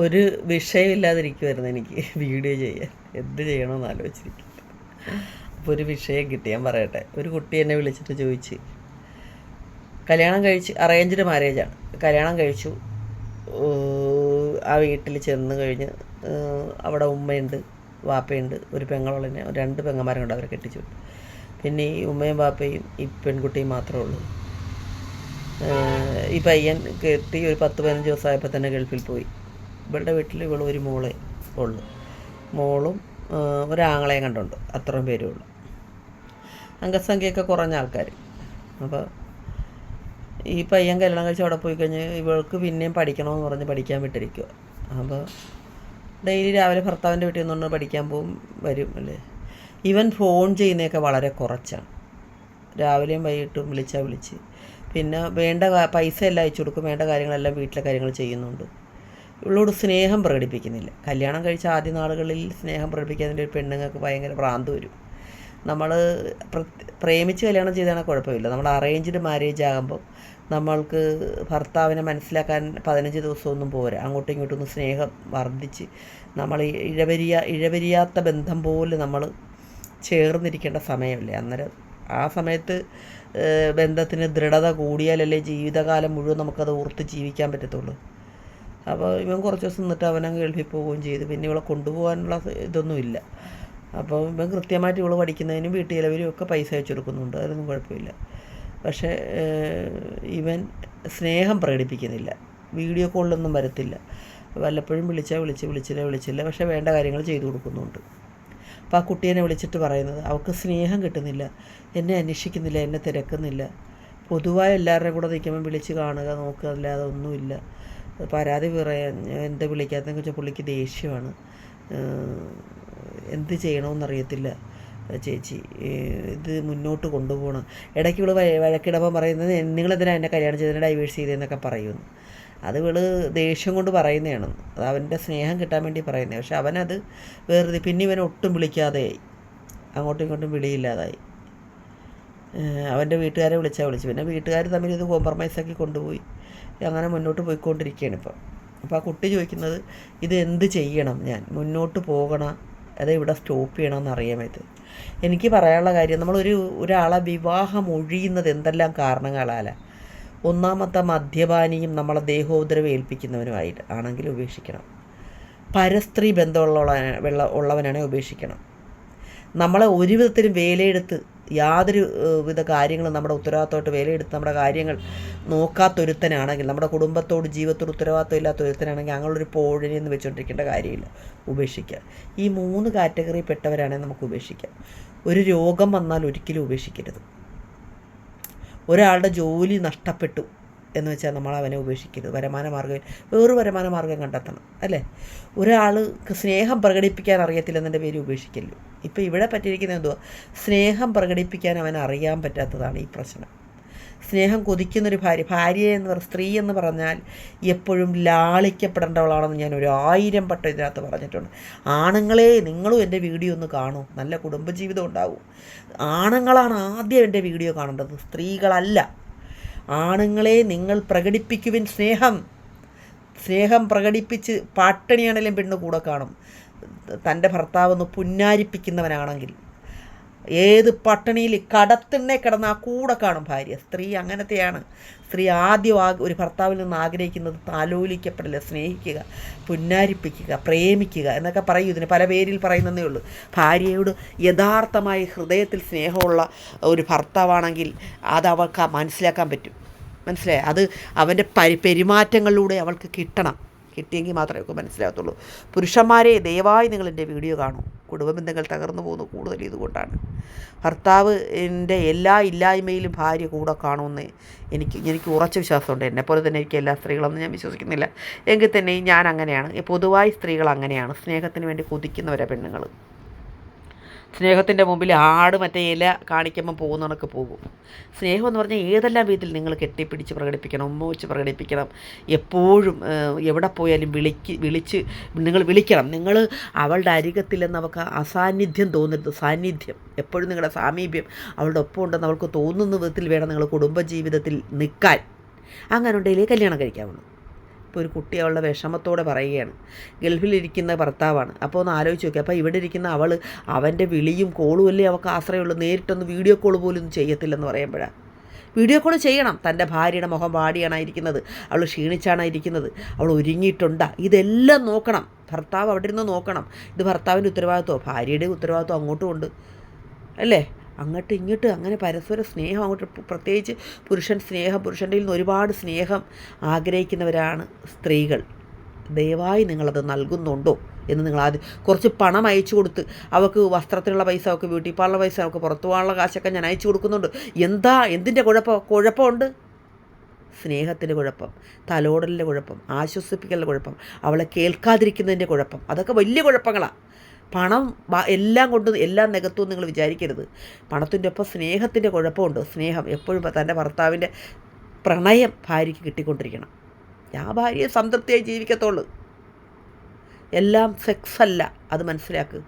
ഒരു വിഷയമില്ലാതിരിക്കുമായിരുന്നു എനിക്ക് വീഡിയോ ചെയ്യാൻ. എന്ത് ചെയ്യണമെന്ന് ആലോചിച്ചിരിക്കും അപ്പോൾ ഒരു വിഷയം കിട്ടി. ഞാൻ പറയട്ടെ. ഒരു കുട്ടി എന്നെ വിളിച്ചിട്ട് ചോദിച്ച് കല്യാണം കഴിച്ച് അറേഞ്ച്ഡ് മാരേജാണ് കല്യാണം കഴിച്ചു. ആ വീട്ടിൽ ചെന്ന് കഴിഞ്ഞ് അവിടെ ഉമ്മയുണ്ട് വാപ്പയുണ്ട് ഒരു പെങ്ങളുള്ളതിനെ രണ്ട് പെങ്ങന്മാരും കൊണ്ട് അവരെ കെട്ടിച്ചു. പിന്നെ ഈ ഉമ്മയും വാപ്പയും ഈ പെൺകുട്ടിയും മാത്രമേ ഉള്ളൂ. ഈ പയ്യൻ കെട്ടി ഒരു പത്ത് പതിനഞ്ച് ദിവസമായപ്പോൾ തന്നെ ഗൾഫിൽ പോയി. ഇവളുടെ വീട്ടിൽ ഇവൾ ഒരു മോളെ ഉള്ളു. മോളും ഒരാങ്ങളെയും കണ്ടുണ്ട്. അത്രയും പേരേ ഉള്ളു. അംഗസംഖ്യയൊക്കെ കുറഞ്ഞ ആൾക്കാർ അപ്പോൾ ഈ പയ്യൻ കല്യാണം കഴിച്ച് അവിടെ പോയി കഴിഞ്ഞ് ഇവൾക്ക് പിന്നെയും പഠിക്കണമെന്ന് പറഞ്ഞ് പഠിക്കാൻ വിട്ടിരിക്കുക അപ്പോൾ ഡെയിലി രാവിലെ ഭർത്താവിന്റെ വീട്ടിൽ നിന്നുകൊണ്ട് പഠിക്കാൻ പോകും വരും അല്ലേ? ഇവൻ ഫോൺ ചെയ്യുന്നതൊക്കെ വളരെ കുറച്ചാണ്. രാവിലെയും വൈകിട്ടും വിളിച്ചാൽ വിളിച്ച്. പിന്നെ വേണ്ട പൈസ എല്ലാം അയച്ചു കൊടുക്കും വേണ്ട കാര്യങ്ങളെല്ലാം വീട്ടിലെ കാര്യങ്ങൾ ചെയ്യുന്നുണ്ട്. ഇവളോട് സ്നേഹം പ്രകടിപ്പിക്കുന്നില്ല. കല്യാണം കഴിച്ച ആദ്യ നാളുകളിൽ സ്നേഹം പ്രകടിപ്പിക്കാതിന്റെ ഒരു പെണ്ണുങ്ങൾക്ക് ഭയങ്കര ഭ്രാന്ത് വരും. നമ്മൾ പ്രേമിച്ച് കല്യാണം ചെയ്താൽ കുഴപ്പമില്ല. നമ്മൾ അറേഞ്ച്ഡ് മാരേജ് ആകുമ്പോൾ നമ്മൾക്ക് ഭർത്താവിനെ മനസ്സിലാക്കാൻ പതിനഞ്ച് ദിവസമൊന്നും പോരാ. അങ്ങോട്ടും ഇങ്ങോട്ടും ഒന്ന് സ്നേഹം വർദ്ധിച്ച് നമ്മൾ ഇഴവരിയ ഇഴവരിയാത്ത ബന്ധം പോലെ നമ്മൾ ചേർന്നിരിക്കേണ്ട സമയമല്ലേ. അന്നേരം ആ സമയത്ത് ബന്ധത്തിന് ദൃഢത കൂടിയാലല്ലേ ജീവിതകാലം മുഴുവൻ നമുക്കത് ഓർത്ത് ജീവിക്കാൻ പറ്റത്തുള്ളൂ. അപ്പോൾ ഇവൻ കുറച്ച് ദിവസം നിന്നിട്ട് അവനങ്ങ് ഗൾഫിൽ പോവുകയും ചെയ്തു. പിന്നെ ഇവളെ കൊണ്ടുപോകാനുള്ള ഇതൊന്നുമില്ല അപ്പോൾ ഇവൻ കൃത്യമായിട്ട് ഇവൾ പഠിക്കുന്നതിനും വീട്ടു ചിലവരും ഒക്കെ പൈസ അയച്ചു കൊടുക്കുന്നുണ്ട്. അതൊന്നും കുഴപ്പമില്ല. പക്ഷേ ഇവൻ സ്നേഹം പ്രകടിപ്പിക്കുന്നില്ല. വീഡിയോ കോളിലൊന്നും വരത്തില്ല. വല്ലപ്പോഴും വിളിച്ചാൽ വിളിച്ച് വിളിച്ചില്ല വിളിച്ചില്ല. പക്ഷേ വേണ്ട കാര്യങ്ങൾ ചെയ്തു കൊടുക്കുന്നുണ്ട്. അപ്പോൾ ആ കുട്ടീനെ വിളിച്ചിട്ട് പറയുന്നത് അവൾക്ക് സ്നേഹം കിട്ടുന്നില്ല. എന്നെ അന്വേഷിക്കുന്നില്ല. എന്നെ തിരക്കുന്നില്ല. പൊതുവായ എല്ലാവരുടെയും കൂടെ നിൽക്കുമ്പോൾ വിളിച്ച് കാണുക നോക്കുക അല്ലാതെ ഒന്നുമില്ല. പരാതി പറയാൻ എന്താ വിളിക്കാത്തതെന്ന് വെച്ചാൽ പുള്ളിക്ക് ദേഷ്യമാണ്. എന്ത് ചെയ്യണമെന്നറിയത്തില്ല ചേച്ചി ഇത് മുന്നോട്ട് കൊണ്ടുപോകണം. ഇടയ്ക്ക് ഇവൾ വഴ- വഴക്കിടുമ്പോൾ പറയുന്നത് നിങ്ങളെന്തിനാ എന്നെ കല്യാണം ചെയ്തതിന് ഡൈവേഴ്സ് ചെയ്തതെന്നൊക്കെ പറയുന്നു. അത് ഇവൾ ദേഷ്യം കൊണ്ട് പറയുന്നതാണ്. അത് അവന്റെ സ്നേഹം കിട്ടാൻ വേണ്ടി പറയുന്നത് പക്ഷെ അവനത് വേറെ പിന്നെ ഇവനെ ഒട്ടും വിളിക്കാതെയായി. അങ്ങോട്ടും ഇങ്ങോട്ടും വിളിയില്ലാതായി. അവന്റെ വീട്ടുകാരെ വിളിച്ചാൽ വിളിച്ചു പിന്നെ വീട്ടുകാർ തമ്മിൽ ഇത് കോംപ്രമൈസാക്കി കൊണ്ടുപോയി. അങ്ങനെ മുന്നോട്ട് പോയിക്കൊണ്ടിരിക്കുകയാണ് ഇപ്പോൾ അപ്പോൾ ആ കുട്ടി ചോദിക്കുന്നത് ഇത് എന്ത് ചെയ്യണം ഞാൻ? മുന്നോട്ട് പോകണം അത് ഇവിടെ സ്റ്റോപ്പ് ചെയ്യണമെന്ന് പറ്റും എനിക്ക് പറയാനുള്ള കാര്യം നമ്മളൊരു ഒരാളെ വിവാഹം ഒഴിയുന്നത് എന്തെല്ലാം കാരണങ്ങളാലാണ് ഒന്നാമത്തെ മദ്യപാനിയും നമ്മളെ ദേഹോപദ്രവം ഏൽപ്പിക്കുന്നവനുമായിട്ട് ആണെങ്കിൽ ഉപേക്ഷിക്കണം. പരസ്ത്രീ ബന്ധമുള്ള ഉള്ളവനാണെങ്കിൽ ഉപേക്ഷിക്കണം. നമ്മളെ ഒരു വിധത്തിലും വേലയെടുത്ത് യാതൊരു വിധ കാര്യങ്ങളും നമ്മുടെ ഉത്തരവാദിത്തമായിട്ട് വേലയെടുത്ത് നമ്മുടെ കാര്യങ്ങൾ നോക്കാത്തൊരുത്തനാണെങ്കിൽ നമ്മുടെ കുടുംബത്തോട് ജീവിതത്തോട് ഉത്തരവാദിത്തം ഇല്ലാത്ത ഒരുത്തനാണെങ്കിൽ അങ്ങനൊരു പോഴിനെ എന്ന് വെച്ചുകൊണ്ടിരിക്കേണ്ട കാര്യമില്ല. ഉപേക്ഷിക്കുക ഈ മൂന്ന് കാറ്റഗറി പെട്ടവരാണെങ്കിൽ നമുക്ക് ഉപേക്ഷിക്കാം. ഒരു രോഗം വന്നാൽ ഒരിക്കലും ഉപേക്ഷിക്കരുത്. ഒരാളുടെ ജോലി നഷ്ടപ്പെട്ടു. എന്ന് വെച്ചാൽ നമ്മൾ അവനെ ഉപേക്ഷിക്കരുത്. വരുമാന മാർഗം വേറൊരു വരുമാന മാർഗം കണ്ടെത്തണം അല്ലേ? ഒരാൾക്ക് സ്നേഹം പ്രകടിപ്പിക്കാൻ അറിയത്തില്ലെന്നതിന്റെ പേര് ഉപേക്ഷിക്കല്ലോ ഇപ്പോൾ ഇവിടെ പറ്റിയിരിക്കുന്നത് എന്തുവാ? സ്നേഹം പ്രകടിപ്പിക്കാൻ അവൻ അറിയാൻ പറ്റാത്തതാണ് ഈ പ്രശ്നം. സ്നേഹം കൊതിക്കുന്നൊരു ഭാര്യ ഭാര്യ എന്ന് പറ സ്ത്രീ എന്ന് പറഞ്ഞാൽ എപ്പോഴും ലാളിക്കപ്പെടേണ്ടവളാണെന്ന് ഞാൻ ഒരു ആയിരം വട്ടം ഇതിനകത്ത് പറഞ്ഞിട്ടുണ്ട്. ആണുങ്ങളെ നിങ്ങളും എന്റെ വീഡിയോ ഒന്ന് കാണൂ. നല്ല കുടുംബജീവിതം ഉണ്ടാവും. ആണുങ്ങളാണ് ആദ്യം എന്റെ വീഡിയോ കാണേണ്ടത്. സ്ത്രീകളല്ല. ആണുങ്ങളെ നിങ്ങൾ പ്രകടിപ്പിക്കുവിൻ സ്നേഹം. സ്നേഹം പ്രകടിപ്പിച്ച് പാട്ടണിയാണെങ്കിലും പെണ്ണ് കൂടെ കാണും. തന്റെ ഭർത്താവ് ഒന്ന് പുന്നാരിപ്പിക്കുന്നവനാണെങ്കിൽ. ഏത് പട്ടിണിയിൽ കടത്തിണ്ണെ കിടന്ന് ആ കൂടെ കാണും ഭാര്യ. സ്ത്രീ അങ്ങനത്തെയാണ്. സ്ത്രീ ആദ്യം ആ ഒരു ഭർത്താവിൽ നിന്ന് ആഗ്രഹിക്കുന്നത് താലോലിക്കപ്പെടില്ല സ്നേഹിക്കുക പുന്നാരിപ്പിക്കുക പ്രേമിക്കുക എന്നൊക്കെ പറയും. ഇതിന് പല പേരിൽ പറയുന്നതേ ഉള്ളൂ. ഭാര്യയോട് യഥാർത്ഥമായി ഹൃദയത്തിൽ സ്നേഹമുള്ള ഒരു ഭർത്താവാണെങ്കിൽ അത് അവൾക്ക് മനസ്സിലാക്കാൻ പറ്റും. മനസ്സിലായി? അത് അവന്റെ പരി പെരുമാറ്റങ്ങളിലൂടെ അവൾക്ക് കിട്ടണം. കിട്ടിയെങ്കിൽ മാത്രമേ ഒക്കെ മനസ്സിലാകത്തുള്ളൂ. പുരുഷന്മാരെ ദയവായി നിങ്ങൾ എന്റെ വീഡിയോ കാണൂ. കുടുംബ ബന്ധങ്ങൾ തകർന്നു പോകുന്നു കൂടുതൽ ഇതുകൊണ്ടാണ്. ഭർത്താവ് എന്റെ എല്ലാ ഇല്ലായ്മയിലും ഭാര്യ കൂടെ കാണുമെന്ന് എനിക്ക് എനിക്ക് ഉറച്ച വിശ്വാസമുണ്ട്. എന്നെപ്പോലെ തന്നെ എനിക്ക് എല്ലാ സ്ത്രീകളൊന്നും ഞാൻ വിശ്വസിക്കുന്നില്ല. എങ്കിൽ തന്നെയും ഞാൻ അങ്ങനെയാണ്. പൊതുവായി സ്ത്രീകൾ അങ്ങനെയാണ്. സ്നേഹത്തിന് വേണ്ടി കൊതിക്കുന്നവരാ പെണ്ണുങ്ങൾ. സ്നേഹത്തിന്റെ മുമ്പിൽ ആട് മറ്റേ ഇല കാണിക്കുമ്പോൾ പോകുന്നവർക്ക് പോകും. സ്നേഹം എന്ന് പറഞ്ഞാൽ ഏതെല്ലാം വിധത്തിൽ നിങ്ങൾ കെട്ടിപ്പിടിച്ച് പ്രകടിപ്പിക്കണം ഉമ്മ വെച്ച് പ്രകടിപ്പിക്കണം. എപ്പോഴും എവിടെ പോയാലും വിളിക്ക് വിളിച്ച് നിങ്ങൾ വിളിക്കണം. നിങ്ങൾ അവളുടെ അരികത്തില്ലെന്ന് അവൾക്ക് അസാന്നിധ്യം തോന്നരുത്. സാന്നിധ്യം എപ്പോഴും നിങ്ങളുടെ സാമീപ്യം അവളുടെ ഒപ്പം ഉണ്ടെന്ന് അവൾക്ക് തോന്നുന്ന വിധത്തിൽ വേണം നിങ്ങൾ കുടുംബജീവിതത്തിൽ നിൽക്കാൻ. അങ്ങനെ ഉണ്ടെങ്കിലേ കല്യാണം കഴിക്കാവുള്ളൂ. ഇപ്പോൾ ഒരു കുട്ടി അവളുടെ വിഷമത്തോടെ പറയുകയാണ്. ഗൾഫിലിരിക്കുന്ന ഭർത്താവാണ്. അപ്പോൾ ഒന്ന് ആലോചിച്ച് നോക്കി. അപ്പോൾ ഇവിടെ ഇരിക്കുന്ന അവൾ അവന്റെ വിളിയും കോളും അല്ലേ അവൾക്ക് ആശ്രയമുള്ളൂ. നേരിട്ടൊന്ന് വീഡിയോ കോൾ പോലും ചെയ്യത്തില്ലെന്ന് പറയുമ്പോഴാണ് വീഡിയോ കോൾ ചെയ്യണം. തന്റെ ഭാര്യയുടെ മുഖം വാടിയാണ് ഇരിക്കുന്നത് അവൾ ക്ഷീണിച്ചാണ് ഇരിക്കുന്നത് അവൾ ഒരുങ്ങിയിട്ടുണ്ടാ. ഇതെല്ലാം നോക്കണം. ഭർത്താവ് അവിടെ ഇരുന്ന് നോക്കണം. ഇത് ഭർത്താവിന്റെ ഉത്തരവാദിത്വമോ ഭാര്യയുടെ ഉത്തരവാദിത്വം അങ്ങോട്ടും ഉണ്ട്. അല്ലേ? അങ്ങോട്ട് ഇങ്ങോട്ടും അങ്ങനെ പരസ്പര സ്നേഹം അങ്ങോട്ട് പ്രത്യേകിച്ച് പുരുഷൻ സ്നേഹം പുരുഷന്റെ നിന്ന് ഒരുപാട് സ്നേഹം ആഗ്രഹിക്കുന്നവരാണ് സ്ത്രീകൾ. ദയവായി നിങ്ങളത് നൽകുന്നുണ്ടോ എന്ന് നിങ്ങൾ ആദ്യം കുറച്ച് പണം അയച്ചു കൊടുത്ത് അവൾക്ക് വസ്ത്രത്തിനുള്ള പൈസ അവൾക്ക് ബ്യൂട്ടി പാർലർ പൈസ അവൾക്ക് പുറത്തു പോകാനുള്ള കാശൊക്കെ ഞാൻ അയച്ചു കൊടുക്കുന്നുണ്ട്. എന്താ എന്തിന്റെ കുഴപ്പം? കുഴപ്പമുണ്ട്? സ്നേഹത്തിന്റെ കുഴപ്പം തലോടലിന്റെ കുഴപ്പം ആശ്വസിപ്പിക്കലിന്റെ കുഴപ്പം അവളെ കേൾക്കാതിരിക്കുന്നതിന്റെ കുഴപ്പം അതൊക്കെ വലിയ കുഴപ്പങ്ങളാണ് പണം എല്ലാം കൊണ്ട് എല്ലാം നികത്തും നിങ്ങൾ വിചാരിക്കരുത്. പണത്തിന്റെ ഒപ്പം സ്നേഹത്തിന്റെ കുഴപ്പമുണ്ട്. സ്നേഹം എപ്പോഴും തന്റെ ഭർത്താവിന്റെ പ്രണയം ഭാര്യയ്ക്ക് കിട്ടിക്കൊണ്ടിരിക്കണം. ഞാൻ ഭാര്യയെ സംതൃപ്തിയായി ജീവിക്കത്തുള്ളൂ. എല്ലാം സെക്സ് അല്ല. അത് മനസ്സിലാക്കുക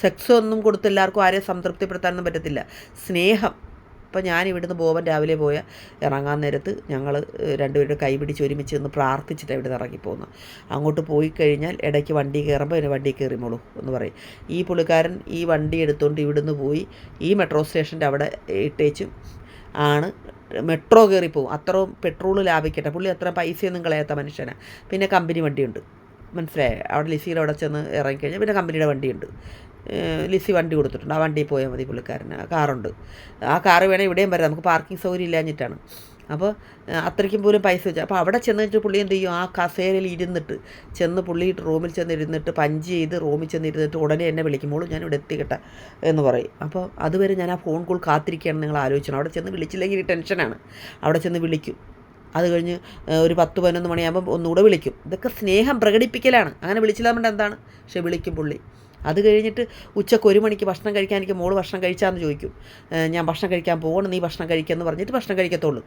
സെക്സ് ഒന്നും കൊടുത്ത് എല്ലാവർക്കും ആരെയും സംതൃപ്തിപ്പെടുത്താനൊന്നും പറ്റത്തില്ല. സ്നേഹം ഇപ്പം ഞാൻ ഇവിടുന്ന് ബോബൻ രാവിലെ പോയ ഇറങ്ങാൻ നേരത്ത് ഞങ്ങൾ രണ്ടുപേരും കൈ പിടിച്ച് ഒരുമിച്ച് നിന്ന് പ്രാർത്ഥിച്ചിട്ട് ഇവിടെ ഇറങ്ങിപ്പോകുന്നു അങ്ങോട്ട് പോയി കഴിഞ്ഞാൽ ഇടയ്ക്ക് വണ്ടി കയറുമ്പോൾ എന്നെ വണ്ടി കയറിമോളൂ എന്ന് പറയും. ഈ പുള്ളിക്കാരൻ ഈ വണ്ടി എടുത്തുകൊണ്ട് ഇവിടുന്ന് പോയി ഈ മെട്രോ സ്റ്റേഷന്റെ അവിടെ ഇട്ടേച്ചും ആണ് മെട്രോ കയറിപ്പോവും അത്രയും പെട്രോൾ ലാഭിക്കട്ടെ. പുള്ളി അത്ര പൈസയൊന്നും കളയാത്ത മനുഷ്യനാണ് പിന്നെ കമ്പനി വണ്ടിയുണ്ട്. മനസ്സിലായോ? അവിടെ ലിസിയിൽ അവിടെ ചെന്ന് ഇറങ്ങിക്കഴിഞ്ഞാൽ പിന്നെ കമ്പനിയുടെ വണ്ടിയുണ്ട്. ലിസി വണ്ടി കൊടുത്തിട്ടുണ്ട്. ആ വണ്ടിയിൽ പോയാൽ മതി പുള്ളിക്കാരന്. ആ കാറുണ്ട്. ആ കാറ് വേണേൽ ഇവിടെയും വരാം. നമുക്ക് പാർക്കിംഗ് സൗകര്യം ഇല്ലാഞ്ഞിട്ടാണ്. അപ്പോൾ അത്രയ്ക്കും പോലും പൈസ വെച്ചു. അപ്പോൾ അവിടെ ചെന്ന് വെച്ചിട്ട് പുള്ളി എന്ത് ചെയ്യും? ആ കസേരയിൽ ഇരുന്നിട്ട് ചെന്ന് പുള്ളി റൂമിൽ ചെന്ന് ഇരുന്നിട്ട് പഞ്ച് ചെയ്ത് റൂമിൽ ചെന്ന് ഇരുന്നിട്ട് ഉടനെ എന്നെ വിളിക്കുമ്പോൾ ഞാൻ ഇവിടെ എത്തിക്കട്ടെ എന്ന് പറയും. അപ്പോൾ അതുവരെ ഞാൻ ആ ഫോൺ കോൾ കാത്തിരിക്കുകയാണ് നിങ്ങൾ ആലോചിക്കണം അവിടെ ചെന്ന് വിളിച്ചില്ലെങ്കിൽ ടെൻഷനാണ് അവിടെ ചെന്ന് വിളിക്കും. അത് കഴിഞ്ഞ് ഒരു പത്ത് പതിനൊന്ന് മണിയാകുമ്പോൾ ഒന്നുകൂടെ വിളിക്കും. ഇതൊക്കെ സ്നേഹം പ്രകടിപ്പിക്കലാണ്. അങ്ങനെ വിളിച്ചില്ലാണ്ട് എന്താണ്? പക്ഷെ വിളിക്കും പുള്ളി. അത് കഴിഞ്ഞിട്ട് ഉച്ചയ്ക്ക് ഒരു മണിക്ക് ഭക്ഷണം കഴിക്കാൻ എനിക്ക് മോൾ ഭക്ഷണം കഴിച്ചാന്ന് ചോദിക്കും. ഞാൻ ഭക്ഷണം കഴിക്കാൻ പോകണം നീ ഭക്ഷണം കഴിക്കാമെന്ന് പറഞ്ഞിട്ട് ഭക്ഷണം കഴിക്കത്തുള്ളൂ.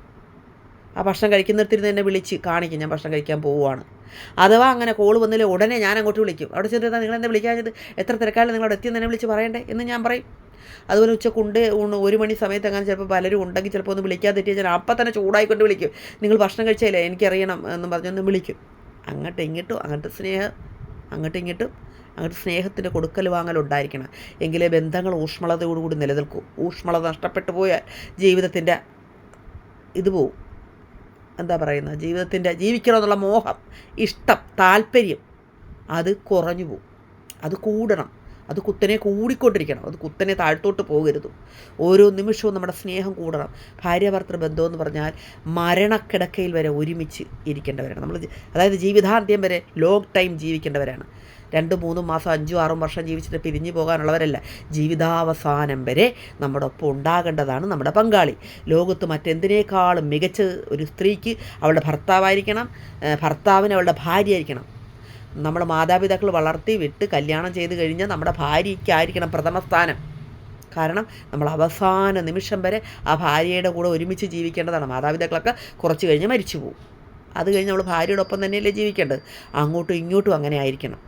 ആ ഭക്ഷണം കഴിക്കുന്നിടത്തിരുന്ന് എന്നെ വിളിച്ച് കാണിക്കും ഞാൻ ഭക്ഷണം കഴിക്കാൻ പോവുകയാണ്. അഥവാ അങ്ങനെ കോൾ വന്നില്ല ഉടനെ ഞാൻ അങ്ങോട്ട് വിളിക്കും. അവിടെ ചെന്നിട്ട് നിങ്ങൾ എന്നെ വിളിക്കാഞ്ഞത് എത്ര തിരക്കാലും നിങ്ങളോട് എത്തിയെന്ന് എന്നെ വിളിച്ച് പറയണ്ടേ എന്ന് ഞാൻ പറയും. അതുപോലെ ഉച്ചക്കുണ്ട് ഒരു മണി സമയത്ത് അങ്ങനെ ചിലപ്പോൾ പലരും ഉണ്ടെങ്കിൽ ചിലപ്പോൾ ഒന്ന് വിളിക്കാതെ തെറ്റിയാൽ ഞാൻ അപ്പം തന്നെ ചൂടായിക്കൊണ്ട് വിളിക്കും. നിങ്ങൾ ഭക്ഷണം കഴിച്ചാലേ എനിക്കറിയണം എന്ന് പറഞ്ഞൊന്ന് വിളിക്കും. അങ്ങോട്ടും ഇങ്ങോട്ടും അങ്ങോട്ട് സ്നേഹം അങ്ങോട്ടും ഇങ്ങോട്ടും. അങ്ങോട്ട് സ്നേഹത്തിന്റെ കൊടുക്കൽ വാങ്ങൽ ഉണ്ടായിരിക്കണം എങ്കിലേ ബന്ധങ്ങൾ ഊഷ്മളതയോടുകൂടി നിലനിൽക്കൂ. ഊഷ്മളത നഷ്ടപ്പെട്ടു പോയാൽ ജീവിതത്തിന്റെ ഇത് പോവും. എന്താ പറയുന്നത്? ജീവിതത്തിന്റെ ജീവിക്കണമെന്നുള്ള മോഹം ഇഷ്ടം താല്പര്യം അത് കുറഞ്ഞു പോവും. അത് കൂടണം. അത് കുത്തനെ കൂടിക്കൊണ്ടിരിക്കണം. അത് കുത്തനെ താഴ്ത്തോട്ട് പോകരുത്. ഓരോ നിമിഷവും നമ്മുടെ സ്നേഹം കൂടണം. ഭാര്യാഭർത്തൃ ബന്ധം എന്ന് പറഞ്ഞാൽ മരണക്കിടക്കയിൽ വരെ ഒരുമിച്ച് ഇരിക്കേണ്ടവരാണ്. നമ്മൾ അതായത് ജീവിതാന്ത്യം വരെ ലോങ് ടൈം ജീവിക്കേണ്ടവരാണ്. രണ്ട് മൂന്നും മാസം അഞ്ചും ആറും വർഷം ജീവിച്ചിട്ട് പിരിഞ്ഞു പോകാനുള്ളവരല്ല. ജീവിതാവസാനം വരെ നമ്മുടെ ഒപ്പം ഉണ്ടാകേണ്ടതാണ് നമ്മുടെ പങ്കാളി. ലോകത്ത് മറ്റെന്തിനേക്കാളും മികച്ച ഒരു സ്ത്രീക്ക് അവളുടെ ഭർത്താവായിരിക്കണം. ഭർത്താവിന് അവളുടെ ഭാര്യയായിരിക്കണം നമ്മുടെ മാതാപിതാക്കൾ വളർത്തി വിട്ട് കല്യാണം ചെയ്ത് കഴിഞ്ഞാൽ നമ്മുടെ ഭാര്യയ്ക്കായിരിക്കണം പ്രഥമ സ്ഥാനം. കാരണം നമ്മൾ അവസാന നിമിഷം വരെ ആ ഭാര്യയുടെ കൂടെ ഒരുമിച്ച് ജീവിക്കേണ്ടതാണ്. മാതാപിതാക്കളൊക്കെ കുറച്ച് കഴിഞ്ഞ് മരിച്ചു പോകും അത് കഴിഞ്ഞ് നമ്മൾ ഭാര്യയോടൊപ്പം തന്നെയല്ലേ ജീവിക്കേണ്ടത്? അങ്ങോട്ടും ഇങ്ങോട്ടും അങ്ങനെ ആയിരിക്കണം.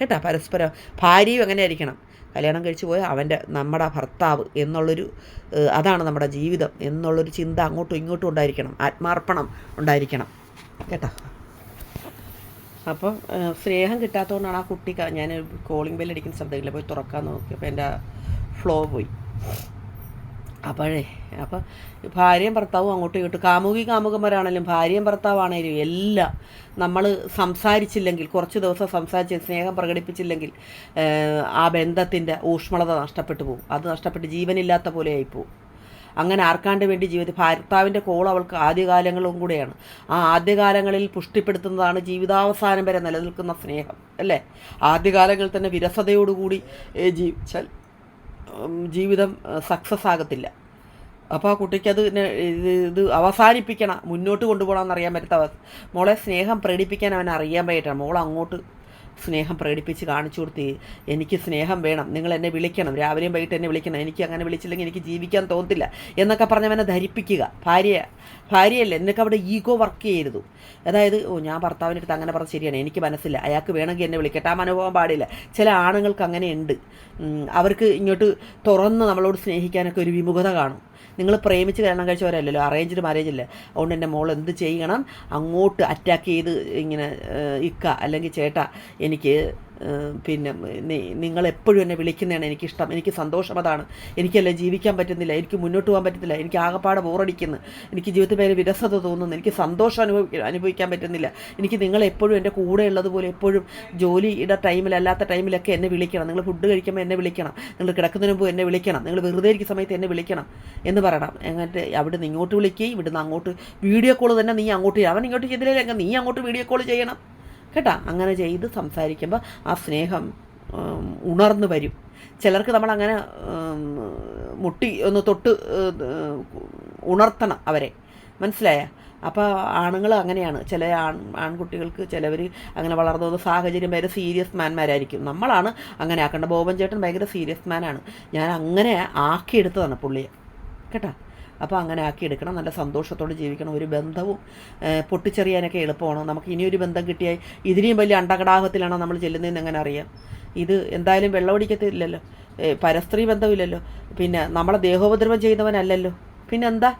കേട്ടോ? പരസ്പരം ഭാര്യയും അങ്ങനെ ആയിരിക്കണം. കല്യാണം കഴിച്ചു പോയ അവന്റെ നമ്മുടെ ഭർത്താവ് എന്നുള്ളൊരു അതാണ് നമ്മുടെ ജീവിതം. എന്നുള്ളൊരു ചിന്ത അങ്ങോട്ടും ഇങ്ങോട്ടും ഉണ്ടായിരിക്കണം. ആത്മാർപ്പണം ഉണ്ടായിരിക്കണം. കേട്ടോ? അപ്പോൾ സ്നേഹം കിട്ടാത്തതുകൊണ്ടാണ് ആ കുട്ടി ഞാൻ കോളിംഗ് ബെല്ല് അടിക്കുന്ന ശബ്ദമില്ല പോയി തുറക്കാൻ നോക്കിയപ്പോൾ എന്റെ ഫ്ലോ പോയി. അപ്പോഴേ അപ്പം ഭാര്യയും ഭർത്താവും അങ്ങോട്ടും ഇങ്ങോട്ടും കാമുകി കാമുകന്മാരാണെങ്കിലും ഭാര്യയും ഭർത്താവാണേലും എല്ലാം നമ്മൾ സംസാരിച്ചില്ലെങ്കിൽ കുറച്ച് ദിവസം സംസാരിച്ച് സ്നേഹം പ്രകടിപ്പിച്ചില്ലെങ്കിൽ ആ ബന്ധത്തിന്റെ ഊഷ്മളത നഷ്ടപ്പെട്ടു പോകും. അത് നഷ്ടപ്പെട്ട് ജീവനില്ലാത്ത പോലെ ആയിപ്പോവും. അങ്ങനെ ആർക്കാണ്ട് വേണ്ടി ജീവിതം ഭർത്താവിന്റെ കോൾ അവൾക്ക് ആദ്യകാലങ്ങളും കൂടെയാണ്. ആ ആദ്യകാലങ്ങളിൽ പുഷ്ടിപ്പെടുത്തുന്നതാണ് ജീവിതാവസാനം വരെ നിലനിൽക്കുന്ന സ്നേഹം അല്ലേ? ആദ്യകാലങ്ങളിൽ തന്നെ വിരസതയോടുകൂടി ജീവിച്ചാൽ ജീവിതം സക്സസ് ആകത്തില്ല. അപ്പോൾ ആ കുട്ടിക്ക് അത് ഇത് അവസാനിപ്പിക്കണം മുന്നോട്ട് കൊണ്ടുപോകണമെന്ന് അറിയാൻ പറ്റാത്ത മോളെ സ്നേഹം പ്രകടിപ്പിക്കാൻ അവൻ അറിയാൻ പറ്റണം മോൾ അങ്ങോട്ട് സ്നേഹം പ്രകടിപ്പിച്ച് കാണിച്ചു കൊടുത്ത് എനിക്ക് സ്നേഹം വേണം. നിങ്ങൾ എന്നെ വിളിക്കണം. രാവിലെയും വൈകിട്ട് എന്നെ വിളിക്കണം. എനിക്ക് അങ്ങനെ വിളിച്ചില്ലെങ്കിൽ എനിക്ക് ജീവിക്കാൻ തോന്നത്തില്ല. എന്നൊക്കെ പറഞ്ഞവനെ ധരിപ്പിക്കുക. ഭാര്യ ഭാര്യയല്ലേ? എന്നൊക്കെ അവിടെ ഈഗോ വർക്ക് ചെയ്യരുത്. അതായത് ഓ ഞാൻ ഭർത്താവിന്റെ അടുത്ത് അങ്ങനെ പറഞ്ഞ ശരിയാണ്. എനിക്ക് മനസ്സില്ല. അയാൾക്ക് വേണമെങ്കിൽ എന്നെ വിളിക്കട്ടെ. ആ മനോഭാവം പാടില്ല. ചില ആണുങ്ങൾക്ക് അങ്ങനെ ഉണ്ട് അവർക്ക് ഇങ്ങോട്ട് തുറന്ന് നമ്മളോട് സ്നേഹിക്കാനൊക്കെ ഒരു വിമുഖത കാണും. നിങ്ങൾ പ്രേമിച്ച് കല്യാണം കഴിച്ചവരല്ലല്ലോ അറേഞ്ച്ഡ് മാരേജ് അല്ലേ? അതുകൊണ്ട് എന്റെ മോൾ എന്ത് ചെയ്യണം? അങ്ങോട്ട് അറ്റാക്ക് ചെയ്ത് ഇങ്ങനെ ഇക്ക അല്ലെങ്കിൽ ചേട്ടാ എനിക്ക് പിന്നെ നിങ്ങൾ എപ്പോഴും എന്നെ വിളിക്കുന്നതാണ് എനിക്കിഷ്ടം. എനിക്ക് സന്തോഷം അതാണ്. എനിക്കല്ലേ ജീവിക്കാൻ പറ്റുന്നില്ല. എനിക്ക് മുന്നോട്ട് പോകാൻ പറ്റുന്നില്ല. എനിക്ക് ആകപ്പാടെ ബോറടിക്കുന്നു. എനിക്ക് ജീവിതത്തിൽ പേര് വിരസത തോന്നുന്നു. എനിക്ക് സന്തോഷം അനുഭവി അനുഭവിക്കാൻ പറ്റുന്നില്ല. എനിക്ക് നിങ്ങൾ എപ്പോഴും എന്റെ കൂടെ ഉള്ളതുപോലെ എപ്പോഴും ജോലിയുടെ ടൈമിലല്ലാത്ത ടൈമിലൊക്കെ എന്നെ വിളിക്കണം. നിങ്ങൾ ഫുഡ് കഴിക്കുമ്പോൾ എന്നെ വിളിക്കണം. നിങ്ങൾ കിടക്കുന്നതിന് മുമ്പ് എന്നെ വിളിക്കണം. നിങ്ങൾ വെറുതെ ഇരിക്കുന്ന സമയത്ത് എന്നെ വിളിക്കണം എന്ന് പറയണം. എന്നിട്ട് അവിടെ നിന്ന് ഇങ്ങോട്ട് വിളിക്കുകയും ഇവിടുന്ന് അങ്ങോട്ട് വീഡിയോ കോൾ തന്നെ നീ അങ്ങോട്ട്. അവൻ ഇങ്ങോട്ട് ചെയ്തില്ലെങ്കിൽ നീ അങ്ങോട്ട് വീഡിയോ കോൾ ചെയ്യണം. കേട്ടാ? അങ്ങനെ ചെയ്ത് സംസാരിക്കുമ്പോൾ ആ സ്നേഹം ഉണർന്നു വരും. ചിലർക്ക് നമ്മൾ അങ്ങനെ മുട്ടി ഒന്ന് തൊട്ട് ഉണർത്തണം അവരെ. മനസ്സിലായ? അപ്പോൾ ആണുങ്ങൾ അങ്ങനെയാണ്. ചില ആൺ ആൺകുട്ടികൾക്ക് ചിലവർ അങ്ങനെ വളർന്നു വന്ന സാഹചര്യം വരെ സീരിയസ് മാൻമാരായിരിക്കും. നമ്മളാണ് അങ്ങനെ ആക്കേണ്ടത്. ബോബൻ ചേട്ടൻ ഭയങ്കര സീരിയസ് മാനാണ്. ഞാൻ അങ്ങനെ ആക്കിയെടുത്തതാണ് പുള്ളിയെ. കേട്ടോ? അപ്പോൾ അങ്ങനെ ആക്കി എടുക്കണം നല്ല സന്തോഷത്തോടെ ജീവിക്കണം. ഒരു ബന്ധവും പൊട്ടിച്ചെറിയാനൊക്കെ എളുപ്പമാണ്? നമുക്ക് ഇനിയൊരു ബന്ധം കിട്ടിയാൽ ഇതിനെയും വലിയ അണ്ടകടാഹത്തിലാണോ നമ്മൾ ചെല്ലുന്നതെന്ന് എങ്ങനെ അറിയാം? ഇത് എന്തായാലും വെള്ളമടിക്കത്തില്ലല്ലോ. പരസ്ത്രീ ബന്ധമില്ലല്ലോ. പിന്നെ നമ്മളെ ദേഹോപദ്രവം ചെയ്യുന്നവനല്ലല്ലോ. പിന്നെന്താ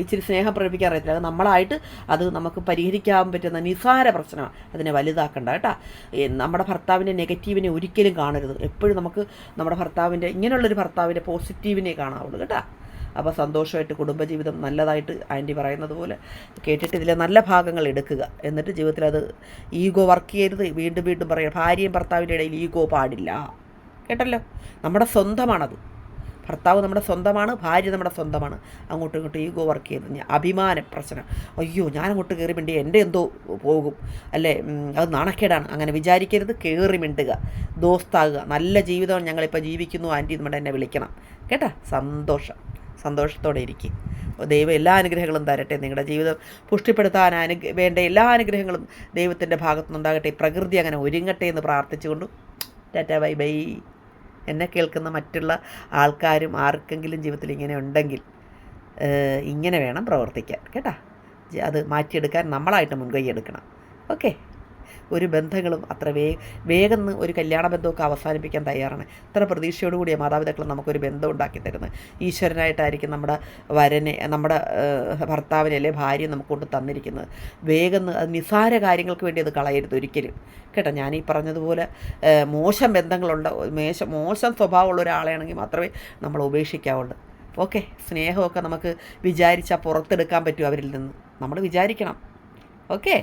ഇച്ചിരി സ്നേഹം പ്രകടിപ്പിക്കാൻ അറിയത്തില്ല. അത് നമ്മളായിട്ട് അത് നമുക്ക് പരിഹരിക്കാൻ പറ്റുന്ന നിസ്സാര പ്രശ്നമാണ്. അതിനെ വലുതാക്കണ്ട കേട്ടോ. നമ്മുടെ ഭർത്താവിന്റെ നെഗറ്റീവിനെ ഒരിക്കലും കാണരുത്. എപ്പോഴും നമുക്ക് നമ്മുടെ ഭർത്താവിന്റെ ഇങ്ങനെയുള്ളൊരു ഭർത്താവിന്റെ പോസിറ്റീവിനെ കാണാവുള്ളൂ കേട്ടോ. അപ്പോൾ സന്തോഷമായിട്ട് കുടുംബജീവിതം നല്ലതായിട്ട് ആന്റി പറയുന്നത് പോലെ കേട്ടിട്ട് ഇതിലെ നല്ല ഭാഗങ്ങൾ എടുക്കുക. എന്നിട്ട് ജീവിതത്തിൽ അത് ഈഗോ വർക്ക് ചെയ്യരുത്. വീണ്ടും വീണ്ടും പറയുക ഭാര്യയും ഭർത്താവിന്റെ ഇടയിൽ ഈഗോ പാടില്ല. കേട്ടല്ലോ? നമ്മുടെ സ്വന്തമാണത്. ഭർത്താവ് നമ്മുടെ സ്വന്തമാണ് ഭാര്യ നമ്മുടെ സ്വന്തമാണ്. അങ്ങോട്ടും ഇങ്ങോട്ടും ഈഗോ വർക്ക് ചെയ്ത് അഭിമാന പ്രശ്നം. അയ്യോ ഞാൻ അങ്ങോട്ട് കയറി മിണ്ടി എന്റെ എന്തോ പോകും. അല്ലേ? അത് നാണക്കേടാണ്. അങ്ങനെ വിചാരിക്കരുത്. കയറി മിണ്ടുക. ദോസ്താകുക. നല്ല ജീവിതമാണ് ഞങ്ങളിപ്പോൾ ജീവിക്കുന്നു. ആന്റി നമ്മുടെ എന്നെ വിളിക്കണം. കേട്ടാ? സന്തോഷം. സന്തോഷത്തോടെ ഇരിക്കും. ദൈവം എല്ലാ അനുഗ്രഹങ്ങളും തരട്ടെ. നിങ്ങളുടെ ജീവിതം പുഷ്ടിപ്പെടുത്താൻ അനു വേണ്ട എല്ലാ അനുഗ്രഹങ്ങളും ദൈവത്തിന്റെ ഭാഗത്തുനിന്നുണ്ടാകട്ടെ പ്രകൃതി അങ്ങനെ ഒരുങ്ങട്ടെ എന്ന് പ്രാർത്ഥിച്ചുകൊണ്ടും ടാറ്റ ബൈ ബൈ. എന്നെ കേൾക്കുന്ന മറ്റുള്ള ആൾക്കാരും ആർക്കെങ്കിലും ജീവിതത്തിൽ ഇങ്ങനെ ഉണ്ടെങ്കിൽ ഇങ്ങനെ വേണം പ്രവർത്തിക്കാൻ. കേട്ടാ? അത് മാറ്റിയെടുക്കാൻ നമ്മളായിട്ട് മുൻകൈ എടുക്കണം. ഓക്കെ? ഒരു ബന്ധങ്ങളും അത്ര വേ വേഗം ഒരു കല്യാണ ബന്ധമൊക്കെ അവസാനിപ്പിക്കാൻ തയ്യാറാണ്. ഇത്ര പ്രതീക്ഷയോടുകൂടിയ മാതാപിതാക്കൾ നമുക്കൊരു ബന്ധം ഉണ്ടാക്കി തരുന്നത് ഈശ്വരനായിട്ടായിരിക്കും നമ്മുടെ വരനെ നമ്മുടെ ഭർത്താവിനെ അല്ലെ ഭാര്യ നമുക്ക് കൊണ്ട് തന്നിരിക്കുന്നത്. വേഗം നിസ്സാര കാര്യങ്ങൾക്ക് വേണ്ടി അത് കളയരുത് ഒരിക്കലും. കേട്ടോ ഞാൻ ഈ പറഞ്ഞതുപോലെ മോശം ബന്ധങ്ങളുണ്ട്. മേശ മോശം സ്വഭാവമുള്ള ഒരാളെയാണെങ്കിൽ മാത്രമേ നമ്മൾ ഉപേക്ഷിക്കാവുള്ളൂ. ഓക്കെ സ്നേഹമൊക്കെ നമുക്ക് വിചാരിച്ചാൽ പുറത്തെടുക്കാൻ പറ്റും അവരിൽ നിന്ന്. നമ്മൾ വിചാരിക്കണം. ഓക്കെ?